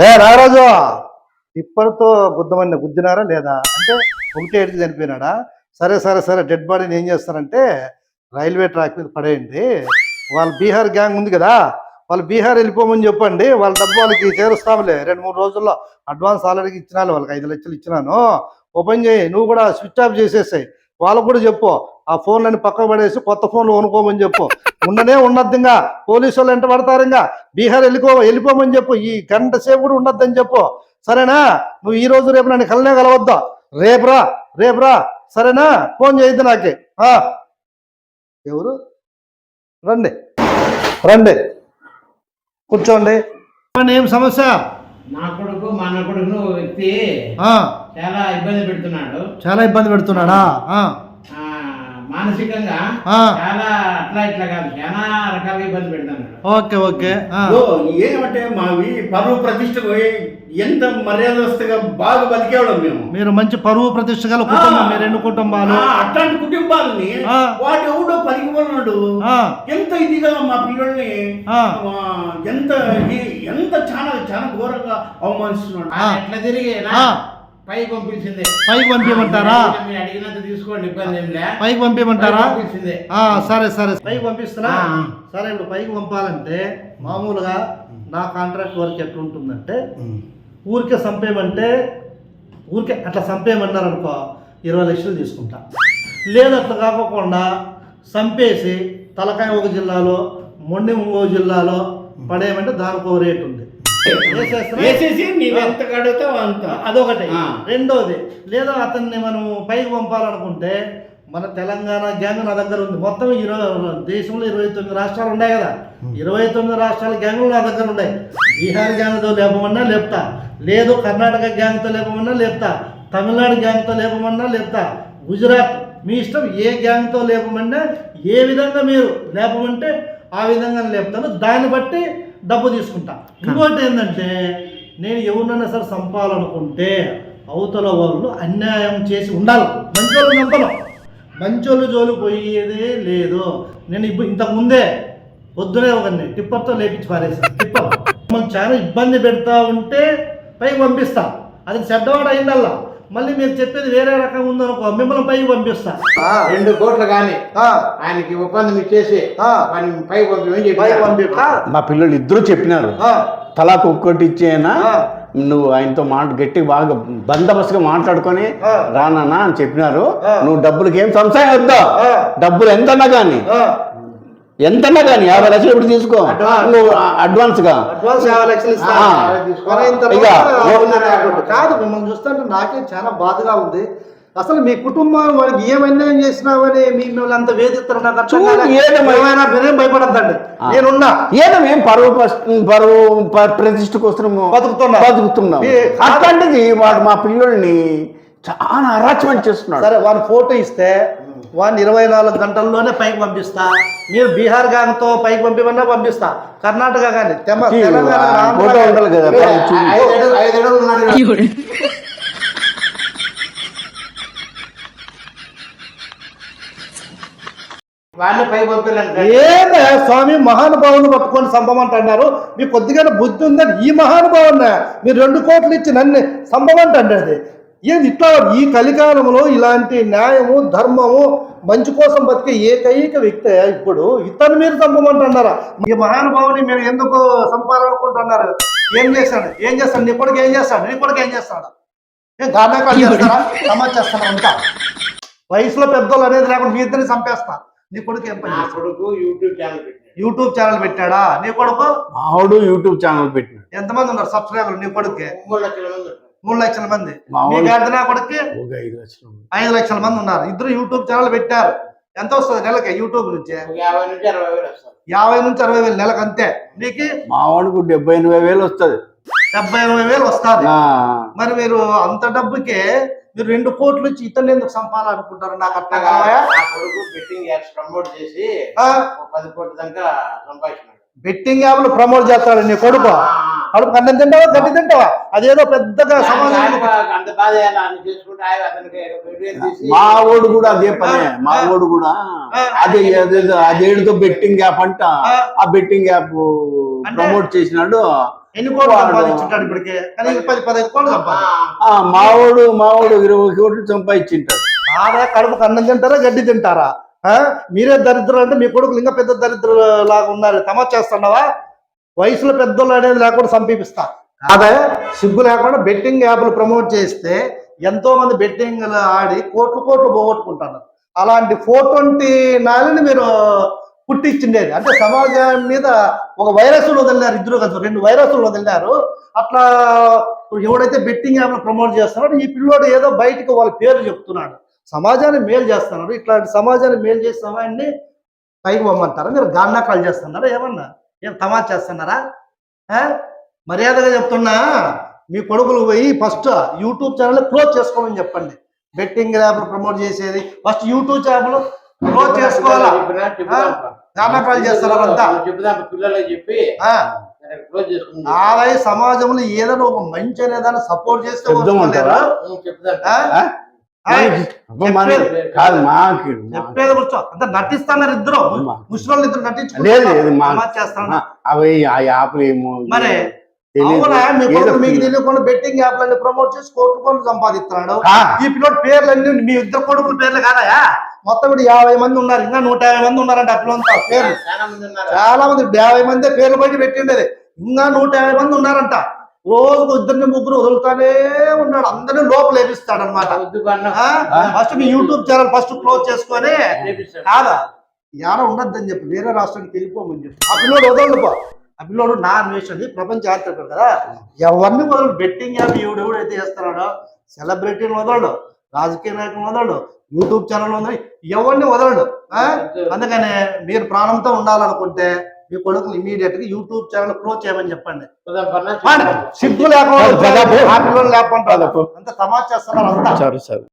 రే రాజు ఇప్పటితో గుద్దమని గుద్దినారా లేదా? అంటే ఒకటే ఏడికి చనిపోయినాడా? సరే సరే సరే డెడ్ బాడీని ఏం చేస్తారంటే రైల్వే ట్రాక్ మీద పడేయండి. వాళ్ళ బీహార్ గ్యాంగ్ ఉంది కదా వాళ్ళు బీహార్ వెళ్ళిపోమని చెప్పండి. వాళ్ళ డబ్బు వాళ్ళకి చేరుస్తాములే. రెండు మూడు రోజుల్లో అడ్వాన్స్ ఆల్రెడీ ఇచ్చినాను వాళ్ళకి ఐదు లక్షలు ఇచ్చినాను. ఓపెన్ చేయి నువ్వు కూడా స్విచ్ ఆఫ్ చేసేసాయి. వాళ్ళకు కూడా చెప్పు ఆ ఫోన్లని పక్కకు పడేసి కొత్త ఫోన్లు కొనుక్కోమని చెప్పు. ఉండనే ఉండద్దు ఇంకా పోలీసు వాళ్ళు ఎంట పడతారు ఇంకా? బీహార్ వెళ్ళిపో వెళ్ళిపోమని చెప్పు. ఈ గంట సేపు కూడా ఉండొద్దని చెప్పు. సరేనా? నువ్వు ఈ రోజు రేపు నన్ను కలనే కలవద్దా. రేపురా రేపురా సరేనా? ఫోన్ చేయొద్దు నాకే. ఆ. ఎవరు? రండి. రండి. కూర్చోండి. ఏం సమస్య? నా కొడుకు మా అన్న కొడుకును ఓ వ్యక్తి చాలా ఇబ్బంది పెడుతున్నాడు. చాలా ఇబ్బంది పెడుతున్నాడా? మానసికంగా. చాలా అట్లా ఇట్లా కాదు చాలా రకాలుగా ఇబ్బంది పెడుతున్నాడు ఓకే ఓకే ఏమంటే మావి పరువు ప్రతిష్టకు ఎంత మర్యాదస్తుగా బాగా బతికేవాళ్ళం మేము. మీరు మంచి పరువు ప్రతిష్ట గల కుటుంబం మీరు ఎన్ని కుటుంబాలు? అట్లాంటి కుటుంబాలని. వాడు ఎవడో ఆ, ఎంత ఇదిగా మా పిల్లల్ని ఎంత ఎంత చాలా చాలా ఘోరంగా అవమానిస్తున్నాడు. ఎట్లా తిరిగి నా ఆ. పై పంపించింది పైకి పంపించమంటారా మీరు అడిగినంత తీసుకోండి ఇబ్బంది ఏం లే. పైకి పంపించమంటారా? పైకి పంపించింది. ఆ, సరే సరే. పైకి పంపిస్తున్నా? ఆ. సరే ఇప్పుడు పైకి పంపాలంటే మామూలుగా నా కాంట్రాక్ట్ వర్క్ ఎట్లా ఉంటుందంటే ఊరికే సంపేయమంటే ఊరికే అట్లా సంపేయమన్నారు అనుకో ఇరవై లక్షలు తీసుకుంటా. లేదు అట్లా కాకోకుండా సంపేసి తలకాయ ఒక జిల్లాలో మొండి ఇంకో జిల్లాలో పడేయమంటే దానికి ఒక రేట్ ఉంది? వేసేసి నీవు ఎంత కడుగుతావు అంత. అదొకటి. రెండోది లేదా అతన్ని మనం పైకి పంపాలనుకుంటే మన తెలంగాణ గ్యాంగ్ నా దగ్గర ఉంది. మొత్తం ఇరవై దేశంలో ఇరవై తొమ్మిది రాష్ట్రాలు ఉన్నాయి కదా. ఇరవై తొమ్మిది రాష్ట్రాల గ్యాంగులు నా దగ్గర ఉన్నాయి. బీహార్ గ్యాంగ్తో లేపమన్నా లేపుతా. లేదు కర్ణాటక గ్యాంగ్తో లేపమన్నా లేపుతా. తమిళనాడు గ్యాంగ్తో లేపమన్నా లేపుతా. గుజరాత్ మీ ఇష్టం ఏ గ్యాంగ్తో లేపమన్నా ఏ విధంగా మీరు లేపమంటే ఆ విధంగా లేపుతాను. దాన్ని బట్టి డబ్బు తీసుకుంటా. ఇంకోటి ఏంటంటే నేను ఎవరినైనా సరే చంపాలనుకుంటే అవతల వాళ్ళు అన్యాయం చేసి ఉండాలి. మంచోళ్ళు చంపను మంచోళ్ళు జోలు పోయేదే లేదు. నేను ఇప్పుడు ఇంతకు ముందే పొద్దునే ఒకరిని టిప్పర్తో లేపించి పారేసాను టిప్పర్. మమ్మల్ని చాలా ఇబ్బంది పెడతా ఉంటే పైకి పంపిస్తా. అది చెడ్డవాడు అయిందల్లా. మళ్ళీ మీరు చెప్పేది వేరే రకంగా ఉందనుకో మిమ్మల్ని పైకి పంపిస్తా. రెండు కోట్లు కానీ ఆ, ఆయనకి ఒప్పందం ఇచ్చేసి పై పైకి పంపిస్తా మా పిల్లలు ఇద్దరు చెప్పినారు. తలాకు ఒక్కటి ఇచ్చేనా. నువ్వు ఆయనతో మాట గట్టిగా బాగా బందోబస్తుగా మాట్లాడుకొని. రానా అని చెప్పినారు. నువ్వు డబ్బులకి ఏం సంశయం వద్దా. డబ్బులు ఎంతన్నా కానీ. ఎంతన్నా కానీ యాభై లక్షలు ఇప్పుడు తీసుకో. నువ్వు అడ్వాన్స్గా అడ్వాన్స్ యాభై లక్షలు ఇక. కాదు మిమ్మల్ని చూస్తుంటే నాకే చాలా బాధగా ఉంది. అసలు మీ కుటుంబం వాడికి ఏం అన్యాయం చేసినావని మీ మిమ్మల్ని అంత వేధిస్తారు భయపడద్దండి. నేనున్నా. ఏదో మేము పరువు పరువు ప- ప్రతిష్ఠ కోసము బతుకుతున్నా. బతుకుతున్నాం. అట్లాంటిది వాడు మా పిల్లల్ని చాలా అరాచమెంట్ చేస్తున్నాడు. సరే వాని ఫోటో ఇస్తే వాడిని ఇరవై నాలుగు గంటల్లోనే పైకి పంపిస్తా. మీరు బీహార్ గాంతో పైకి పంపిమన్నా పంపిస్తా. కర్ణాటక కానీ ఏమే స్వామి మహానుభావుని పట్టుకొని సంపమంటున్నారు మీకు కొద్దిగా బుద్ధి ఉందని ఈ మహానుభావున్న మీరు రెండు కోట్లు ఇచ్చి నన్ను సంపమంటండి అది. ఏంది ఇట్లా ఈ కలికాలంలో ఇలాంటి న్యాయము ధర్మము మంచి కోసం బతికే ఏకైక వ్యక్తి ఇప్పుడు. ఇతను మీరు చంపమంటున్నారా? ఈ మహానుభావుని మీరు ఎందుకు చంపాలనుకుంటున్నారు? ఏం చేశాడు? ఏం చేస్తాడు? నీ కొడుకు ఏం చేస్తాడు? నీ కొడుకు ఏం చేస్తాడు? ఏం గార్నాకాలు చేస్తారా సమాజ్ చేస్తారా అంతా వయసులో పెద్దోళ్ళు అనేది లేకుండా మీ ఇద్దరిని చంపేస్తా నీ కొడుకు ఏం పని చేస్తాడు? కొడుకు యూట్యూబ్ ఛానల్ పెట్టాడు. యూట్యూబ్ ఛానల్ పెట్టాడా? నీ కొడుకు? మావాడు యూట్యూబ్ ఛానల్ పెట్టినాడు. ఎంతమంది ఉన్నారు సబ్స్క్రైబర్లు నీ కొడుకు మూడు లక్షల మంది. మంది మీ గర్దనా కొడుకు? ఒక ఐదు లక్షలు ఐదు లక్షల మంది ఉన్నారు. ఇద్దరు యూట్యూబ్ ఛానల్ పెట్టారు. ఎంత వస్తుంది నెలకి యూట్యూబ్ నుంచి? యాభై నుంచి అరవై వేలు వస్తారు యాభై నుంచి అరవై వేలు నెలకు అంతే. నీకు మావాడికి డెబ్బై ఎనభై వేలు వస్తుంది. డెబ్బై ఎనభై వేలు వస్తుంది. ఆ, మరి మీరు అంత డబ్బుకే మీరు రెండు కోట్లు ఇచ్చి ఇతరులు ఎందుకు సంపాలనుకుంటారు నాకు అర్థం అట్టగా కావాయా కొడుకు బెట్టింగ్ యాప్స్ ప్రమోట్ చేసి పది కోట్ల దాకా సంపాదించినాడు. బెట్టింగ్ యాప్లు ప్రమోట్ చేస్తాడు నీ కొడుకు? కడుపు అన్నం తింటావా? గడ్డి తింటావా? అదేదో పెద్దగా సమాజం. తీసి మా వాడు కూడా అదే పనే మా వాడు కూడా. అదే అదేదో అదేడుతో బెట్టింగ్ యాప్ అంట ఆ. బెట్టింగ్ యాప్ అంటే- ప్రమోట్ చేసినాడు. ఎన్ని కోట్లు వాడు- సంపాదించుంటాడు ఇప్పటికే? కానీ పది పదహైదు కోట్లు సంపాది ఆ మావాడు మావాడు ఇరవై కోట్లు సంపాదించింటాడు. ఆదా కడుపుకు అన్నం తింటారా గడ్డి తింటారా? ఆ? మీరే దరిద్రులు అంటే మీ కొడుకులు ఇంకా పెద్ద దరిద్రులు లాగా ఉన్నారు. తమాషా చేస్తున్నావా వయసులో పెద్దోళ్ళు అనేది లేకుండా సంపిస్తా అదే సిగ్గు లేకుండా బెట్టింగ్ యాప్లు ప్రమోట్ చేస్తే ఎంతో మంది బెట్టింగ్ ఆడి కోట్లు కోట్లు పోగొట్టుకుంటున్నారు అలాంటి ఫోర్ ట్వంటీ నాలుగుని మీరు పుట్టించిండేది. అంటే సమాజం మీద ఒక వైరస్లు వదిలినారు ఇద్దరు కలిసి రెండు వైరస్లు వదిలినారు. అట్లా ఎవడైతే బెట్టింగ్ యాప్ ప్రమోట్ చేస్తున్నాడో ఈ పిల్లోడు ఏదో బయటకు వాళ్ళ పేరు చెప్తున్నాడు. సమాజాన్ని మేలు చేస్తున్నారు ఇట్లాంటి సమాజాన్ని మేలు చేసిన వాడిని పైకి పొమ్మంటారా? మీరు గాన్నాకాలు చేస్తున్నారా? ఏమన్నా? ఏం తమాషా చేస్తున్నారా? మర్యాదగా చెప్తున్నా. మీ కొడుకులు పోయి ఫస్ట్ యూట్యూబ్ ఛానల్ క్లోజ్ చేసుకోమని చెప్పండి. బెట్టింగ్ యాప్ ప్రమోట్ చేసేది. ఫస్ట్ యూట్యూబ్ ఛానల్ క్లోజ్ చేసుకోవాలా? అంతా? చెప్పి సమాజంలో ఏదైనా ఒక మంచి అనేదాన్ని సపోర్ట్ చేస్తే కాదు మాకి మా- చెప్పేది కూర్చో. అంత నటిస్తున్నారు ఇద్దరు. ముసలి ఇద్దరు అవి ఆ యాప్లు ఏమో మరి మీకు తెలియకుండా బెట్టింగ్ యాప్లన్నీ ప్రమోట్ చేసి కోట్లు కోట్లు సంపాదిస్తున్నాడు. ఈ పిల్లోడు పేర్లన్నీ మీ ఇద్దరు కొడుకుల పేర్లు కాదాయా మొత్తం ఇప్పుడు యాభై మంది ఉన్నారు. ఇంకా నూట యాభై మంది ఉన్నారంట పిల్లలంతా పేర్లు. చాలా మంది ఉన్నారు. చాలా మంది యాభై మంది పేర్లు బయట పెట్టిండేది. ఇంకా నూట యాభై మంది ఉన్నారంట. రోజుకు ఇద్దరిని ముగ్గురు వదులుతానే ఉన్నాడు. అందరినీ లోపల వేపిస్తాడు అనమాట ఫస్ట్ మీ యూట్యూబ్ ఛానల్ ఫస్ట్ క్లోజ్ చేసుకొని. కాదా? యాడ ఉండద్దని చెప్పి. వేరే రాష్ట్రానికి వెళ్ళిపోమని చెప్పి. ఆ పిల్లోడు వదలడు పో. ఆ పిల్లోడు నా అన్వేషణ ప్రపంచ యాత్రికుడు కదా. ఎవరిని వదలడు? బెట్టింగ్ యాప్ ఎవడు ఎవడైతే చేస్తున్నాడో సెలబ్రిటీని వదలడు రాజకీయ నాయకులు వదలడు యూట్యూబ్ ఛానల్ వదలడు ఎవరిని వదలడు? అందుకనే మీరు ప్రాణంతో ఉండాలనుకుంటే మీ కొడుకులు ఇమీడియట్గా యూట్యూబ్ ఛానల్ క్లోజ్ చేయమని చెప్పండి. సిగ్గు లేకుండా లేకుండా. అంత చేస్తున్నారు అంతా సరే సరే